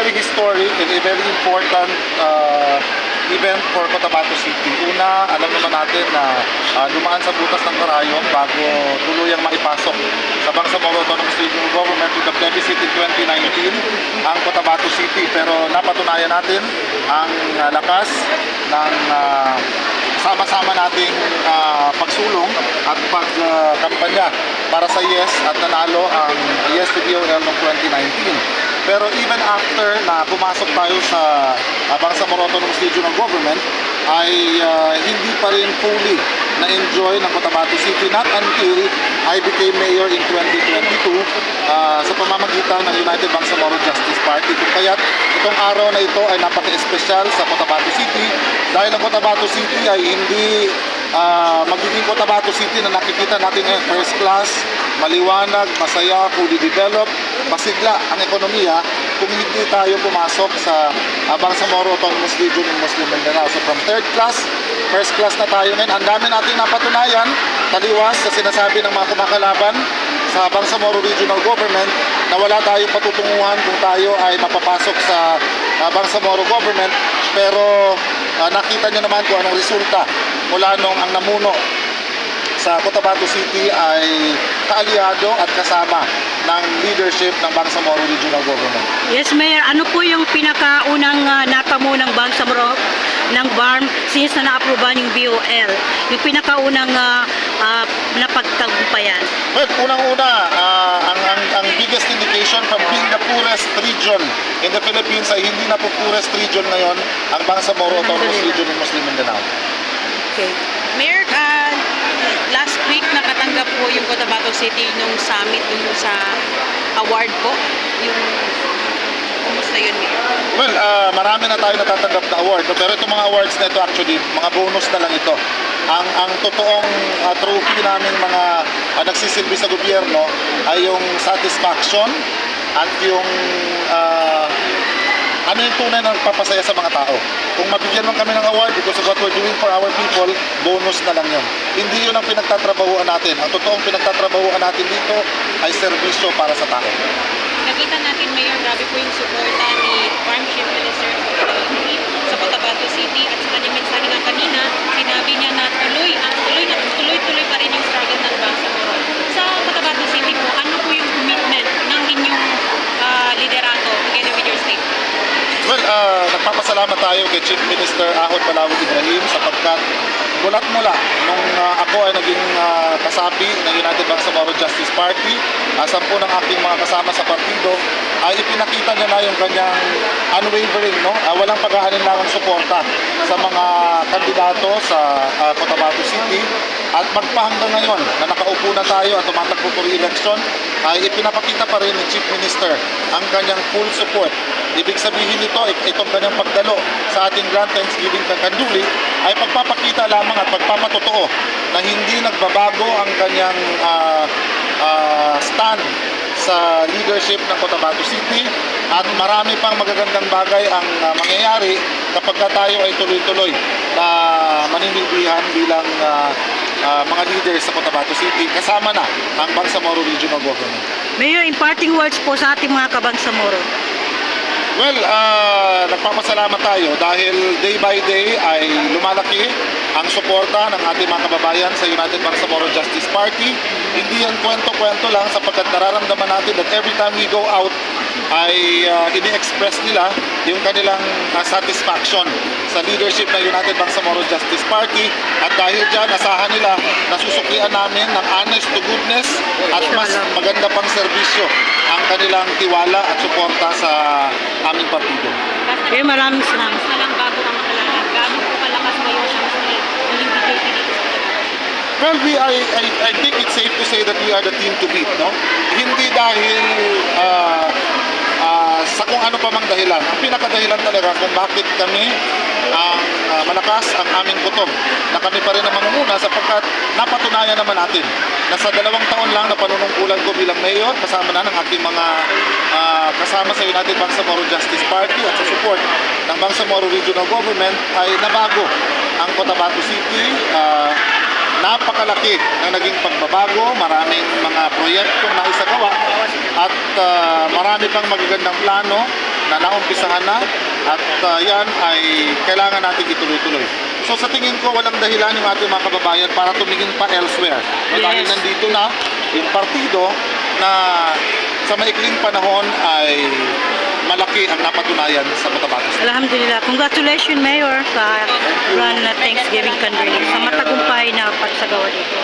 very historic and a very important uh, event for Cotabato City. Una, alam naman natin na uh, dumaan sa butas ng karayom bago tuluyang maipasok sa Bangsamoro Autonomous Regional Government with the plebiscite in 2019 ang Cotabato City. Pero napatunayan natin ang uh, lakas ng uh, sama-sama nating ah, pagsulong at pagkampanya para sa yes at nanalo ang yes to DOL noong 2019. Pero even after na pumasok tayo sa uh, Bangsamoro Autonomous Regional Government ay ah, hindi pa rin fully na-enjoy ng Cotabato City not until I became mayor in 2022 ah, sa pamamagitan ng United Bangsamoro Justice Party. Kung kaya't itong araw na ito ay napaka-espesyal sa Cotabato City dahil ang Cotabato City ay hindi ah, magiging Cotabato City na nakikita natin ngayon first class, maliwanag, masaya, fully developed, masigla ang ekonomiya kung hindi tayo pumasok sa uh, Bangsamoro Autonomous Region in Muslim Mindanao. So from third class, first class na tayo ngayon. Ang dami nating napatunayan, taliwas sa sinasabi ng mga kumakalaban sa Bangsamoro Regional Government na wala tayong patutunguhan kung tayo ay mapapasok sa uh, Bangsamoro Government. Pero uh, nakita nyo naman kung anong resulta mula nung ang namuno sa Cotabato City ay kaalyado at kasama ng leadership ng Bangsamoro Regional Government. Yes, Mayor. Ano po yung pinakaunang uh, natamo ng Bangsamoro ng BARM since na na-aproban yung BOL? Yung pinakaunang uh, uh, napagtagumpayan? Well, unang-una, ah, ang, ang, ang biggest indication from being the poorest region in the Philippines ay hindi na po poorest region ngayon ang Bangsamoro Autonomous. Region in Muslim Mindanao. Okay. Mayor, ah, last week nakatanggap po yung Cotabato City nung summit dun sa award po. Yung kumusta yun? Well, ah, marami na tayo natatanggap na award. Pero itong mga awards na ito actually, mga bonus na lang ito. Ang ang totoong ah, trophy namin mga ah, nagsisilbi sa gobyerno ay yung satisfaction at yung ah, ano yung tunay na nagpapasaya sa mga tao. Kung mabigyan man kami ng award because of what we're doing for our people, bonus na lang yun. Hindi yun ang pinagtatrabahuan natin. Ang totoong pinagtatrabahuan natin dito ay serbisyo para sa tao. Nakita natin, Mayor, grabe po yung suporta ni Farm Chief Minister Pagkakalini sa Cotabato City at sa kanyang mensahe nga kanina, sinabi niya na tuloy, ang tuloy na tuloy-tuloy pa rin yung struggle ng Bangsamoro. Sa Cotabato City po, ano po yung commitment ng inyong ah, liderato together with your state? Well, ah, nagpapasalamat tayo kay Chief Minister Ahod Balawid Ibrahim sapagkat mulat mula nung ah, ako ay naging ah, kasapi ng United Bangsamoro Justice Party, uh, sampu ng aking mga kasama sa partido, ay ipinakita niya na yung kanyang unwavering, no? Ah, walang pag-aalinlangang suporta sa mga kandidato sa ah, Cotabato City at magpahanggang ngayon na nakaupo na tayo at tumatakbo for election ay ipinapakita pa rin ni Chief Minister ang kanyang full support. Ibig sabihin nito, it- itong kanyang pagdalo sa ating Grand Thanksgiving Kanduli ay pagpapakita lamang at pagpapatotoo na hindi nagbabago ang kanyang ah, ah, stand sa leadership ng Cotabato City at marami pang magagandang bagay ang ah, mangyayari kapag ka tayo ay tuloy-tuloy na maninilbihan bilang ah, ah, mga leaders sa Cotabato City kasama na ang Bangsamoro Regional Government. Mayor, imparting words po sa ating mga kabangsamoro. Well, ah, nagpapasalamat tayo dahil day by day ay lumalaki ang suporta ng ating mga kababayan sa United Bangsamoro Justice Party. Hindi yan kwento-kwento lang sapagkat nararamdaman natin that every time we go out ay uh, ini-express nila yung kanilang ah, satisfaction sa leadership ng United Bangsamoro Justice Party at dahil dyan asahan nila na susuklian namin ng honest to goodness at mas maganda pang serbisyo ang kanilang tiwala at suporta sa aming partido. Eh, maraming salamat. na lang bago ka makalahat. Gaano po kalakas ngayon ang maging BJP dito sa Cotabato? Well, we I, I, I think it's safe to say that we are the team to beat, no? Hindi dahil ah, ah, sa kung ano pa mang dahilan. Ang pinakadahilan talaga kung bakit kami malakas ang aming kutob na kami pa rin ang mangunguna sapagkat napatunayan naman natin na sa dalawang taon lang na panunungkulan ko bilang mayor kasama na ng aking mga ah, kasama sa United Bangsamoro Justice Party at sa support ng Bangsamoro Regional Government ay nabago ang Cotabato City. Ah, napakalaki ng naging pagbabago, maraming mga proyektong naisagawa at ah, marami pang magagandang plano na naumpisahan na at ah, yan ay kailangan natin ituloy-tuloy. So sa tingin ko walang dahilan yung ating mga kababayan para tumingin pa elsewhere. No, Dahil Yes. nandito na yung partido na sa maikling panahon ay malaki ang napatunayan sa Cotabato City. Alhamdulillah. Congratulations, Mayor, sa Grand Thanksgiving Conference sa matagumpay na pagsagawa dito.